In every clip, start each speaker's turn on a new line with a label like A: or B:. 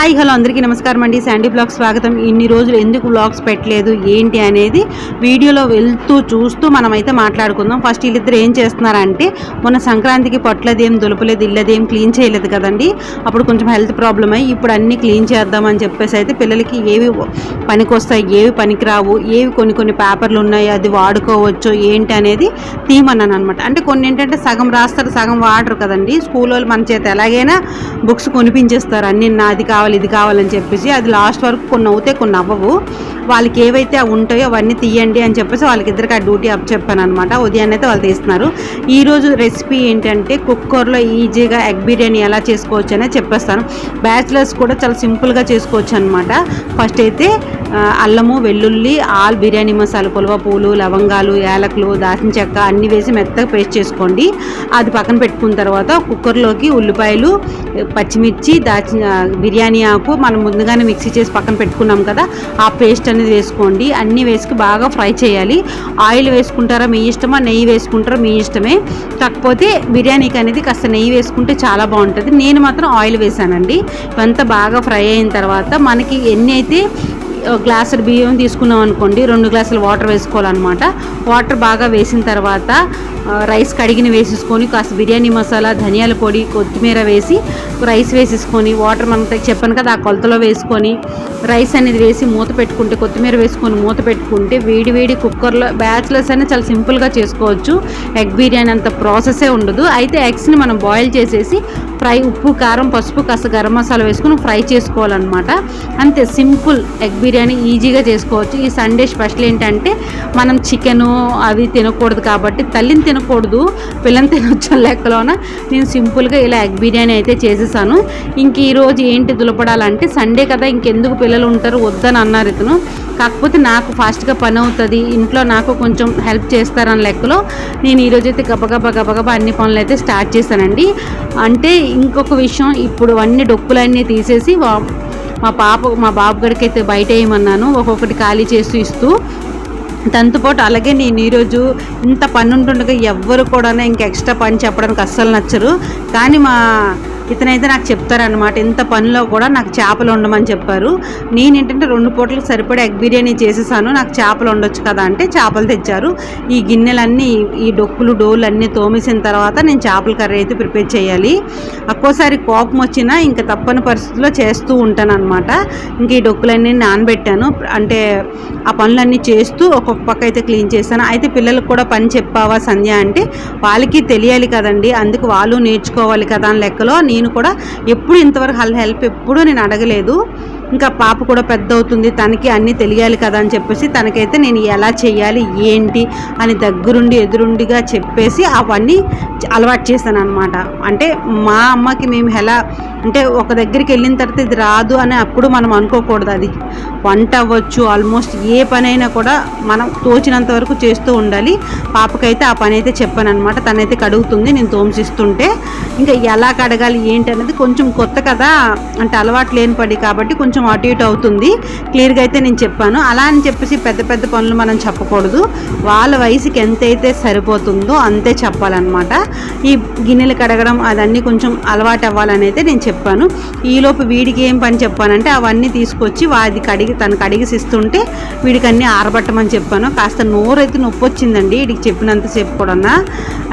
A: Hi hello అందరికీ నమస్కారం అండి. శాండీ బ్లాగ్ స్వాగతం. ఇన్ని రోజులు ఎందుకు బ్లాగ్స్ పెట్టలేదు? ఏంటి అనేది వీడియోలో వెళ్తూ చూస్తూ మనమైతే మాట్లాడుకుందాం. ఫస్ట్ వీళ్ళిద్దరు ఏం చేస్తున్నారంటే మొన్న సంక్రాంతికి పొట్లదేం దులపలేదు ఇల్లదేం క్లీన్ చేయలేదు కదండి. అప్పుడు కొంచెం హెల్త్ ప్రాబ్లం అయ్యి ఇప్పుడు అన్నీ క్లీన్ చేద్దామని చెప్పేసి అయితే పిల్లలకి ఏవి పనికొస్తాయి ఏవి పనికిరావు ఏవి కొన్ని కొన్ని పేపర్లు ఉన్నాయి అది వాడుకోవచ్చు ఏంటి అనేది తీయమన్నాను అనమాట. అంటే కొన్ని ఏంటంటే సగం రాస్తారు సగం వాడరు కదండి. స్కూల్ వాళ్ళు మన చేత ఎలాగైనా బుక్స్ కొనిపించేస్తారు. అన్ని నాది కావాలి ఇది కావాలని చెప్పేసి అది లాస్ట్ వరకు కొన్ని అవుతాయి కొన్ని అవ్వవు. వాళ్ళకి ఏవైతే అవి ఉంటాయో అవన్నీ తీయండి అని చెప్పేసి వాళ్ళకి ఇద్దరికి ఆ డ్యూటీ అప్ చెప్పాను అనమాట ఉదయాన్నే అయితే వాళ్ళు తీస్తున్నారు. ఈరోజు రెసిపీ ఏంటంటే కుక్కర్లో ఈజీగా ఎగ్ బిర్యానీ ఎలా చేసుకోవచ్చు అనేది చెప్పేస్తాను. బ్యాచిలర్స్ కూడా చాలా సింపుల్గా చేసుకోవచ్చు అనమాట ఫస్ట్ అయితే అల్లము వెల్లుల్లి ఆల్ బిర్యానీ మసాలా పులవ పూలు లవంగాలు యాలకులు దాచిన చెక్క అన్నీ వేసి మెత్తగా పేస్ట్ చేసుకోండి. అది పక్కన పెట్టుకున్న తర్వాత కుక్కర్లోకి ఉల్లిపాయలు పచ్చిమిర్చి దాచిన బిర్యానీ ఆకు మనం ముందుగానే మిక్సీ చేసి పక్కన పెట్టుకున్నాం కదా ఆ పేస్ట్ అనేది వేసుకోండి. అన్నీ వేసుకు బాగా ఫ్రై చేయాలి. ఆయిల్ వేసుకుంటారా మీ ఇష్టమా? నెయ్యి వేసుకుంటారా మీ ఇష్టమే. కాకపోతే బిర్యానీకి అనేది కాస్త నెయ్యి వేసుకుంటే చాలా బాగుంటుంది. నేను మాత్రం ఆయిల్ వేసానండి. ఇవంతా బాగా ఫ్రై అయిన తర్వాత మనకి ఎన్ని అయితే గ్లాసులు బియ్యం తీసుకున్నాం అనుకోండి రెండు గ్లాసులు వాటర్ వేసుకోవాలన్నమాట. వాటర్ బాగా వేసిన తర్వాత రైస్ కడిగిన వేసేసుకొని కాస్త బిర్యానీ మసాలా ధనియాల పొడి కొత్తిమీర వేసి రైస్ వేసేసుకొని వాటర్ మనం చెప్పాను కదా ఆ కొలతలో వేసుకొని రైస్ అనేది వేసి మూత పెట్టుకుంటే కొత్తిమీర వేసుకొని మూత పెట్టుకుంటే వేడి వేడి కుక్కర్లో బ్యాచిలర్స్ అనేది చాలా సింపుల్గా చేసుకోవచ్చు. ఎగ్ బిర్యానీ అంత ప్రాసెసే ఉండదు. అయితే ఎగ్స్ని మనం బాయిల్ చేసేసి ఫ్రై ఉప్పు కారం పసుపు కాస్త గరం మసాలా వేసుకొని ఫ్రై చేసుకోవాలన్నమాట. అంతే సింపుల్. ఎగ్ బిర్యానీ బిర్యానీ ఈజీగా చేసుకోవచ్చు. ఈ సండే స్పెషల్ ఏంటంటే మనం చికెను అవి తినకూడదు కాబట్టి తల్లిని తినకూడదు పిల్లని తినొచ్చు లెక్కలోన నేను సింపుల్గా ఇలా ఎగ్ బిర్యానీ అయితే చేసేసాను. ఇంక ఈరోజు ఏంటి దులపడాలంటే సండే కదా ఇంకెందుకు పిల్లలు ఉంటారు వద్దని అన్నారు ఇతను. కాకపోతే నాకు ఫాస్ట్గా పని అవుతుంది ఇంట్లో నాకు కొంచెం హెల్ప్ చేస్తారని లెక్కలో నేను ఈరోజు అయితే గబగబా గబగబా అన్ని పనులు అయితే స్టార్ట్ చేశానండి. అంటే ఇంకొక విషయం ఇప్పుడు అన్ని డొక్కులన్నీ తీసేసి వా- మా పాప మా బాబు గడికి అయితే బయట వేయమన్నాను ఒక్కొక్కటి ఖాళీ చేస్తూ ఇస్తూ దాంతో అలాగే నేను ఈరోజు ఇంత పని ఉంటుండగా ఎవ్వరు కూడా ఇంకా ఎక్స్ట్రా పని చెప్పడానికి అస్సలు నచ్చరు. కానీ మా ఇతనైతే నాకు చెప్తారనమాట ఇంత పనిలో కూడా నాకు చేపలు ఉండమని చెప్పారు. నేను ఏంటంటే రెండు పూటలకు సరిపడే ఎగ్ బిర్యానీ చేసేసాను నాకు చేపలు ఉండొచ్చు కదా అంటే చేపలు తెచ్చారు. ఈ గిన్నెలన్నీ ఈ డొక్కులు డోలు అన్నీ తోమేసిన తర్వాత నేను చేపల కర్రీ అయితే ప్రిపేర్ చేయాలి. ఒక్కోసారి కోపం వచ్చినా ఇంకా తప్పని పరిస్థితుల్లో చేస్తూ ఉంటాను అనమాట ఇంక ఈ డొక్కులన్నీ నానబెట్టాను. అంటే ఆ పనులన్నీ చేస్తూ ఒక్కొక్క పక్క అయితే క్లీన్ చేశాను అయితే పిల్లలకు కూడా పని చెప్పావా సంధ్య అంటే వాళ్ళకి తెలియాలి కదండి అందుకు వాళ్ళు నేర్చుకోవాలి కదా అని లెక్కలో నేను నేను కూడా ఎప్పుడు ఇంతవరకు వాళ్ళ హెల్ప్ ఎప్పుడూ నేను అడగలేదు. ఇంకా పాప కూడా పెద్ద అవుతుంది తనకి అన్నీ తెలియాలి కదా అని చెప్పేసి తనకైతే నేను ఎలా చేయాలి ఏంటి అని దగ్గరుండి ఎదురుండిగా చెప్పేసి అవన్నీ అలవాటు చేశాను అనమాట అంటే మా అమ్మకి మేము ఎలా అంటే ఒక దగ్గరికి వెళ్ళిన తర్వాత ఇది రాదు అని అప్పుడు మనం అనుకోకూడదు అది. వంట అవ్వచ్చు ఆల్మోస్ట్ ఏ పనైనా కూడా మనం తోచినంత వరకు చేస్తూ ఉండాలి. పాపకైతే ఆ పని అయితే చెప్పాను అనమాట తనైతే కడుగుతుంది నేను తోమసిస్తుంటే. ఇంకా ఎలా కడగాలి ఏంటి అనేది కొంచెం కొత్త కదా అంటే అలవాటు లేని పడి కాబట్టి కొంచెం అటు ఇటు అవుతుంది. క్లియర్గా అయితే నేను చెప్పాను. అలా అని చెప్పేసి పెద్ద పెద్ద పనులు మనం చెప్పకూడదు. వాళ్ళ వయసుకి ఎంతైతే సరిపోతుందో అంతే చెప్పాలన్నమాట. ఈ గిన్నెలు కడగడం అదన్నీ కొంచెం అలవాటు అవ్వాలని అయితే నేను చెప్పాను. ఈలోపు వీడికి ఏం పని చెప్పానంటే అవన్నీ తీసుకొచ్చి వాది కడిగి తను కడిగిసిస్తుంటే వీడికి అన్నీ ఆరబట్టమని చెప్పాను. కాస్త నోరైతే నొప్పి వచ్చిందండి. వీడికి చెప్పినంతసేపు కూడా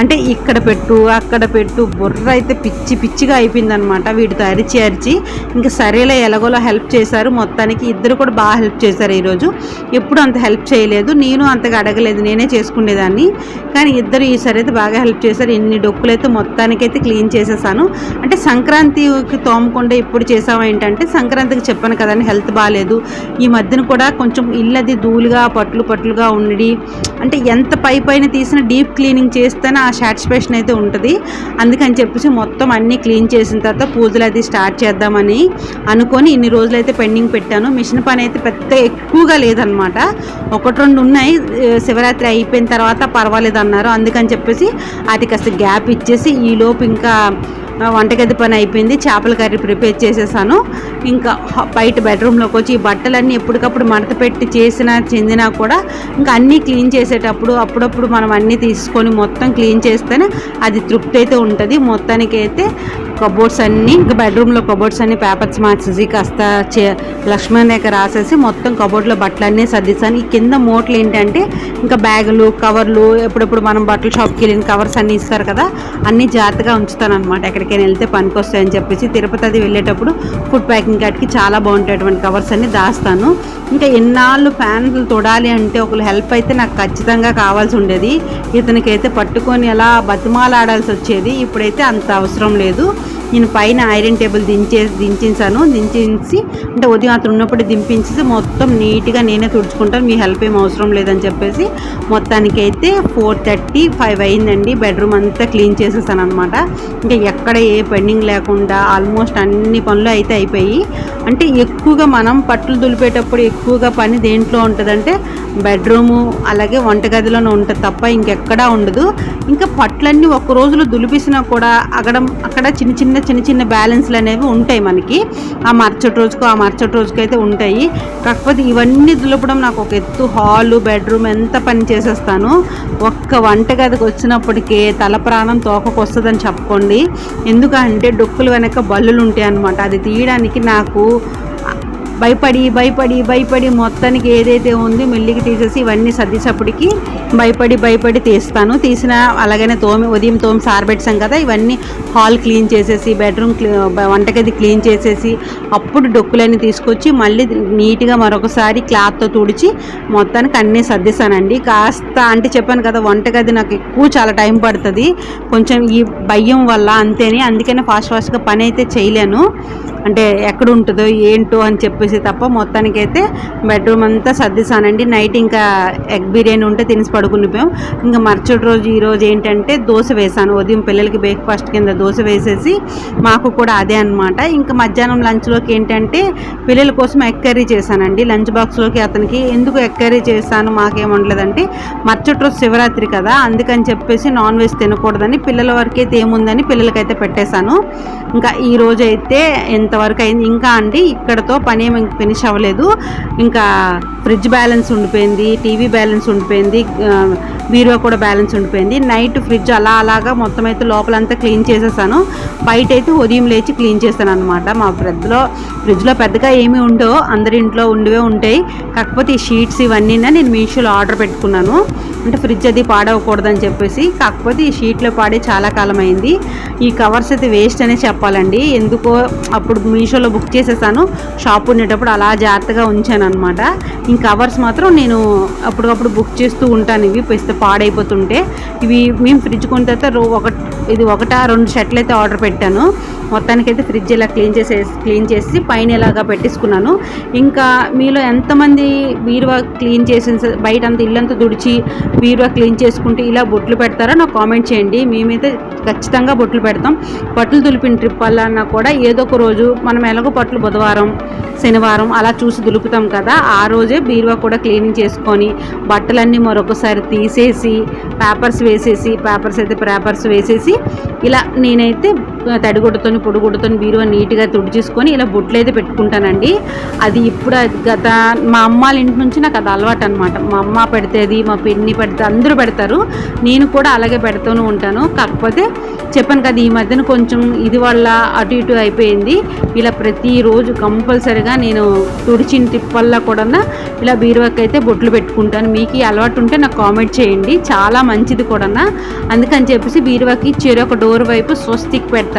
A: అంటే ఇక్కడ పెట్టు అక్కడ పెట్టు బుర్ర అయితే పిచ్చి పిచ్చిగా అయిపోయిందనమాట. వీడితో అరిచి అరిచి ఇంకా సరేలే ఎలాగోలో హెల్ప్ చేశారు. మొత్తానికి ఇద్దరు కూడా బాగా హెల్ప్ చేశారు ఈరోజు ఎప్పుడు అంత హెల్ప్ చేయలేదు. నేను అంతగా అడగలేదు. నేనే చేసుకునేదాన్ని. కానీ ఇద్దరు ఈసారి అయితే బాగా హెల్ప్ చేశారు. ఇన్ని డొక్కులు అయితే మొత్తానికైతే క్లీన్ చేసేసాను. అంటే సంక్రాంతికి తోమకుండా ఎప్పుడు చేసాము ఏంటంటే సంక్రాంతికి చెప్పాను కదండి హెల్త్ బాగాలేదు. ఈ మధ్యన కూడా కొంచెం ఇల్లు అది ధూళిగా పట్లు పట్లుగా ఉండి అంటే ఎంత పై పైన తీసిన డీప్ క్లీనింగ్ చేస్తేనే ఆ సాటిస్ఫాక్షన్ అయితే ఉంటుంది. అందుకని చెప్పేసి మొత్తం అన్నీ క్లీన్ చేసిన తర్వాత పూజలు అది స్టార్ట్ చేద్దామని అనుకొని ఇన్ని రోజులు అయితే పెండింగ్ పెట్టాను. మిషన్ పని అయితే పెద్ద ఎక్కువగా లేదనమాట ఒకటి రెండు ఉన్నాయి. శివరాత్రి అయిపోయిన తర్వాత పర్వాలేదు అన్నారు అందుకని చెప్పేసి అది కాస్త గ్యాప్ ఇచ్చేసి ఈలోపు ఇంకా వంటగది పని అయిపోయింది చేపల కర్రీ ప్రిపేర్ చేసేసాను. ఇంకా బయట బెడ్రూమ్లోకి వచ్చి ఈ బట్టలన్నీ ఎప్పటికప్పుడు మడత పెట్టి చేసినా చెందినా కూడా ఇంకా అన్నీ క్లీన్ చేసేటప్పుడు అప్పుడప్పుడు మనం అన్నీ తీసుకొని మొత్తం క్లీన్ చేస్తేనే అది తృప్తి అయితే ఉంటుంది. మొత్తానికి అయితే కబోర్డ్స్ అన్నీ ఇంకా బెడ్రూమ్లో కబోర్డ్స్ అన్ని పేపర్స్ మార్చేసి కాస్త చే- లక్ష్మణ్ రేఖ రాసేసి మొత్తం కబోర్డ్లో బట్టలన్నీ సర్దిస్తాను. ఈ కింద మూటలు ఏంటంటే ఇంకా బ్యాగులు కవర్లు ఎప్పుడెప్పుడు మనం బట్టల షాప్కి వెళ్ళిన కవర్స్ అన్నీ ఇస్తారు కదా అన్నీ జాగ్రత్తగా ఉంచుతాను అనమాట ఎక్కడికైనా వెళ్తే పనికొస్తాయని చెప్పేసి తిరుపతి అది వెళ్ళేటప్పుడు ఫుడ్ ప్యాకింగ్ కాటికి చాలా బాగుంటాయి కవర్స్ అన్ని దాస్తాను. ఇంకా ఎన్నాళ్ళు ఫ్యాన్లు తొడాలి అంటే ఒకరు హెల్ప్ అయితే నాకు ఖచ్చితంగా కావాల్సి ఉండేది. ఇతనికైతే పట్టుకొని అలా బతిమాలాడాల్సి వచ్చేది. ఇప్పుడైతే అంత అవసరం లేదు. నేను పైన ఐరన్ టేబుల్ దించే దించేసాను దించేసి అంటే ఉదయం అతను ఉన్నప్పుడు దింపించేసి మొత్తం నీట్గా నేనే తుడుచుకుంటాను. మీ హెల్ప్ ఏం అవసరం లేదని చెప్పేసి మొత్తానికి అయితే ఫోర్ థర్టీ ఫైవ్ అయిందండి. బెడ్రూమ్ అంతా క్లీన్ చేసేసాను అనమాట ఇంకా ఎక్కడ ఏ పెండింగ్ లేకుండా ఆల్మోస్ట్ అన్ని పనులు అయితే అయిపోయి అంటే ఎక్కువగా మనం పట్టులు దులిపేటప్పుడు ఎక్కువగా పని దేంట్లో ఉంటుందంటే బెడ్రూము అలాగే వంటగదిలోనే ఉంటుంది తప్ప ఇంకెక్కడా ఉండదు. ఇంకా పట్లన్నీ ఒక్క రోజులో దులిపిసినా కూడా అక్కడ అక్కడ చిన్న చిన్న చిన్న చిన్న బ్యాలెన్స్లు అనేవి ఉంటాయి మనకి. ఆ మరుసటి రోజుకు ఆ మరుసటి రోజుకు అయితే ఉంటాయి. కాకపోతే ఇవన్నీ దులపడం నాకు ఒక ఎత్తు. హాలు బెడ్రూమ్ ఎంత పని చేసేస్తాను. ఒక్క వంటగదికి వచ్చినప్పటికే తల ప్రాణం తోకకు వస్తుందని చెప్పుకోండి. ఎందుకంటే డొక్కులు వెనక బల్లులు ఉంటాయి అనమాట అది తీయడానికి నాకు భయపడి భయపడి భయపడి మొత్తానికి ఏదైతే ఉంది మెల్లికి తీసేసి ఇవన్నీ సర్దిసప్పటికి భయపడి భయపడి తీస్తాను. తీసిన అలాగనే తోమి ఉదయం తోమి సారబెట్టాం కదా ఇవన్నీ హాల్ క్లీన్ చేసేసి బెడ్రూమ్ వంటగది క్లీన్ చేసేసి అప్పుడు డొక్కులన్నీ తీసుకొచ్చి మళ్ళీ నీట్గా మరొకసారి క్లాత్తో తుడిచి మొత్తానికి అన్నీ సర్దిస్తానండి. కాస్త అంటే చెప్పాను కదా వంటగది నాకు ఎక్కువ చాలా టైం పడుతుంది. కొంచెం ఈ భయం వల్ల అంతేని అందుకనే ఫాస్ట్ ఫాస్ట్గా పని అయితే చేయలేను. అంటే ఎక్కడ ఉంటుందో ఏంటో అని చెప్పేసి తప్ప మొత్తానికైతే బెడ్రూమ్ అంతా సర్దిసానండి నైట్ ఇంకా ఎగ్ బిర్యానీ ఉంటే తినేసి పడుకునిపోయాం. ఇంకా మరుసటి రోజు ఈరోజు ఏంటంటే దోశ వేసాను ఉదయం పిల్లలకి బ్రేక్ఫాస్ట్ కింద దోశ వేసేసి మాకు కూడా అదే అనమాట ఇంకా మధ్యాహ్నం లంచ్లోకి ఏంటంటే పిల్లల కోసం ఎగ్ కర్రీ చేశానండి. లంచ్ బాక్స్లోకి అతనికి ఎందుకు ఎగ్ కర్రీ చేశాను మాకేముండలేదంటే మరుసటి రోజు శివరాత్రి కదా అందుకని చెప్పేసి నాన్ వెజ్ తినకూడదని పిల్లల వరకు అయితే ఏముందని పిల్లలకైతే పెట్టేశాను. ఇంకా ఈరోజైతే ఎంత ఇంతవరకు అయింది. ఇంకా అండి ఇక్కడతో పని ఏమి ఫినిష్ అవ్వలేదు. ఇంకా ఫ్రిడ్జ్ బ్యాలెన్స్ ఉండిపోయింది టీవీ బ్యాలెన్స్ ఉండిపోయింది బీరువా కూడా బ్యాలెన్స్ ఉండిపోయింది. నైట్ ఫ్రిడ్జ్ అలా అలాగా మొత్తం అయితే లోపలంతా క్లీన్ చేసేసాను. బయట అయితే ఉదయం లేచి క్లీన్ చేశాను అనమాట మా ఫ్రిడ్జ్లో ఫ్రిడ్జ్లో పెద్దగా ఏమీ ఉండవు. అందరి ఇంట్లో ఉండివే ఉంటాయి. కాకపోతే ఈ షీట్స్ ఇవన్నీ నేను మీషోలో ఆర్డర్ పెట్టుకున్నాను. అంటే ఫ్రిడ్జ్ అది పాడవకూడదని చెప్పేసి. కాకపోతే ఈ షీట్లో పాడే చాలా కాలం అయింది ఈ కవర్స్ అయితే వేస్ట్ అనే చెప్పాలండి. ఎందుకో అప్పుడు మీషోలో బుక్ చేసేసాను. షాప్ ఉండేటప్పుడు అలా జాగ్రత్తగా ఉంచాను అనమాట ఈ కవర్స్ మాత్రం నేను అప్పుడప్పుడు బుక్ చేస్తూ ఉంటాను ఇవి పెస్తే పాడైపోతుంటే. ఇవి మేము ఫ్రిడ్జ్ కొన్న తర్వాత రో ఒక ఇది ఒకటా రెండు షర్ట్లు అయితే ఆర్డర్ పెట్టాను. మొత్తానికైతే ఫ్రిడ్జ్ ఇలా క్లీన్ చేసే క్లీన్ చేసి పైన ఇలాగా పెట్టేసుకున్నాను. ఇంకా మీలో ఎంతమంది బీరువా క్లీన్ చేసిన బయట అంతా ఇల్లంతా తుడిచి బీరువా క్లీన్ చేసుకుంటే ఇలా బొట్లు పెడతారో నాకు కామెంట్ చేయండి. మేమైతే ఖచ్చితంగా బొట్లు పెడతాం. బట్టలు దులిపిన ట్రిప్ వల్ల అన్నా కూడా ఏదో ఒక రోజు మనం ఎలాగో బట్టలు బుధవారం శనివారం అలా చూసి దులుపుతాం కదా ఆ రోజే బీరువా కూడా క్లీనింగ్ చేసుకొని బట్టలన్నీ మరొకసారి తీసేసి పేపర్స్ వేసేసి పేపర్స్ అయితే పేపర్స్ వేసేసి ఇలా నేనైతే తడిగుడ్డతోని పొడిగుడ్డతోని బీరువా నీట్గా తుడిచేసుకొని ఇలా బొట్లు అయితే పెట్టుకుంటానండి. అది ఇప్పుడు గత మా అమ్మ వాళ్ళ ఇంటి నుంచి నాకు అది అలవాటు అనమాట మా అమ్మ పెడితేది మా పిన్ని పెడితే అందరూ పెడతారు. నేను కూడా అలాగే పెడుతూనే ఉంటాను. కాకపోతే చెప్పాను కదా ఈ మధ్యన కొంచెం ఇది వల్ల అటు ఇటు అయిపోయింది. ఇలా ప్రతిరోజు కంపల్సరిగా నేను తుడిచిన తిప్పల్లా కూడా ఇలా బీరువాకి అయితే బొట్లు పెట్టుకుంటాను. మీకు ఈ అలవాటు ఉంటే నాకు కామెంట్ చేయండి. చాలా మంచిది కూడా అందుకని చెప్పేసి బీరువాకి చెరొక డోర్ వైపు స్వస్తిక్ పెడతాను.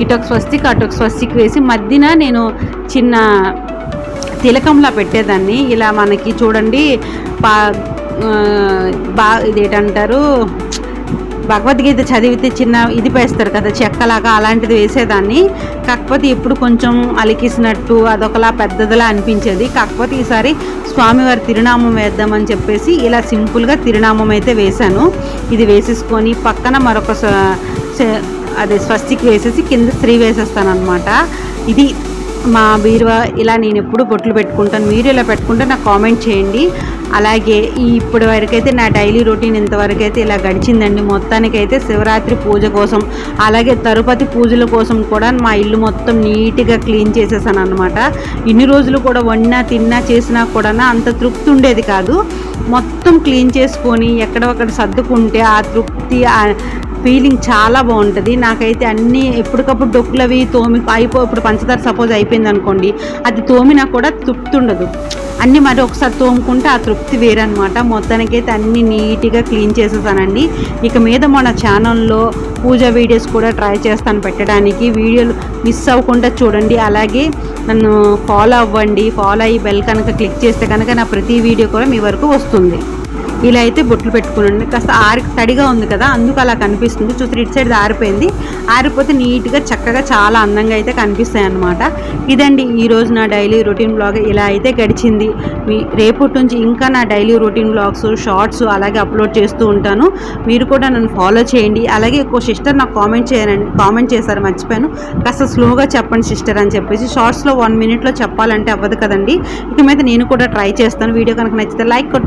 A: ఇటు ఒక స్వస్తిక్ అటు ఒక స్వస్తిక్ వేసి మధ్యన నేను చిన్న తిలకంలా పెట్టేదాన్ని. ఇలా మనకి చూడండి పా ఆ, బా ఇదేంటంటారు భగవద్గీత చదివితే చిన్న ఇది వేస్తారు కదా చెక్కలాగా అలాంటిది వేసేదాన్ని. కాకపోతే ఇప్పుడు కొంచెం అలికిసినట్టు అదొకలా పెద్దదిలా అనిపించేది. కాకపోతే ఈసారి స్వామివారి తిరునామం వేద్దామని చెప్పేసి ఇలా సింపుల్గా తిరునామం అయితే వేశాను. ఇది వేసేసుకొని పక్కన మరొక అది స్వస్తికి వేసేసి కింద స్త్రీ వేసేస్తాను అనమాట ఇది మా బీరువా ఇలా నేను ఎప్పుడు బొట్లు పెట్టుకుంటాను మీరు ఇలా పెట్టుకుంటే నాకు కామెంట్ చేయండి. అలాగే ఈ ఇప్పటి వరకైతే నా డైలీ రొటీన్ ఇంతవరకు అయితే ఇలా గడిచిందండి. మొత్తానికైతే శివరాత్రి పూజ కోసం అలాగే తరుపతి పూజల కోసం కూడా మా ఇల్లు మొత్తం నీట్గా క్లీన్ చేసేసాను అనమాట ఇన్ని రోజులు కూడా వండినా తిన్నా చేసినా కూడా అంత తృప్తి ఉండేది కాదు. మొత్తం క్లీన్ చేసుకొని ఎక్కడొక్కడ సర్దుకుంటే ఆ తృప్తి ఫీలింగ్ చాలా బాగుంటుంది. నాకైతే అన్నీ ఎప్పటికప్పుడు డొక్కులవి తోమి అయిపో ఇప్పుడు పంచదార సపోజ్ అయిపోయింది అనుకోండి అది తోమినా కూడా తృప్తి ఉండదు అన్నీ మరి ఒకసారి తోముకుంటే ఆ తృప్తి వేరనమాట మొత్తానికైతే అన్నీ నీట్గా క్లీన్ చేసేసానండి. ఇక మీద మన ఛానల్లో పూజ వీడియోస్ కూడా ట్రై చేస్తాను పెట్టడానికి. వీడియోలు మిస్ అవ్వకుండా చూడండి. అలాగే నన్ను ఫాలో అవ్వండి. ఫాలో అయ్యి బెల్ కనుక క్లిక్ చేస్తే కనుక నా ప్రతి వీడియో కూడా మీ వరకు వస్తుంది. ఇలా అయితే బొట్లు పెట్టుకుని కాస్త ఆరి తడిగా ఉంది కదా అందుకు అలా కనిపిస్తుంది. చూసి ఇటు సైడ్ ఆరిపోయింది. ఆరిపోతే నీట్గా చక్కగా చాలా అందంగా అయితే కనిపిస్తాయి అన్నమాట. ఇదండి ఈ రోజు నా డైలీ రొటీన్ బ్లాగ్. ఇలా అయితే గడిచింది. మీ రేపటి నుంచి ఇంకా నా డైలీ రొటీన్ బ్లాగ్స్ షార్ట్స్ అలాగే అప్లోడ్ చేస్తూ ఉంటాను. మీరు కూడా నన్ను ఫాలో చేయండి. అలాగే ఒక సిస్టర్ నాకు కామెంట్ చేయాలండి కామెంట్ చేశారు మర్చిపోయాను. కాస్త స్లోగా చెప్పండి సిస్టర్ అని చెప్పేసి. షార్ట్స్లో వన్ మినిట్లో చెప్పాలంటే అవ్వదు కదండి. ఇక మీద నేను కూడా ట్రై చేస్తాను. వీడియో కనుక నచ్చితే లైక్ కొట్ట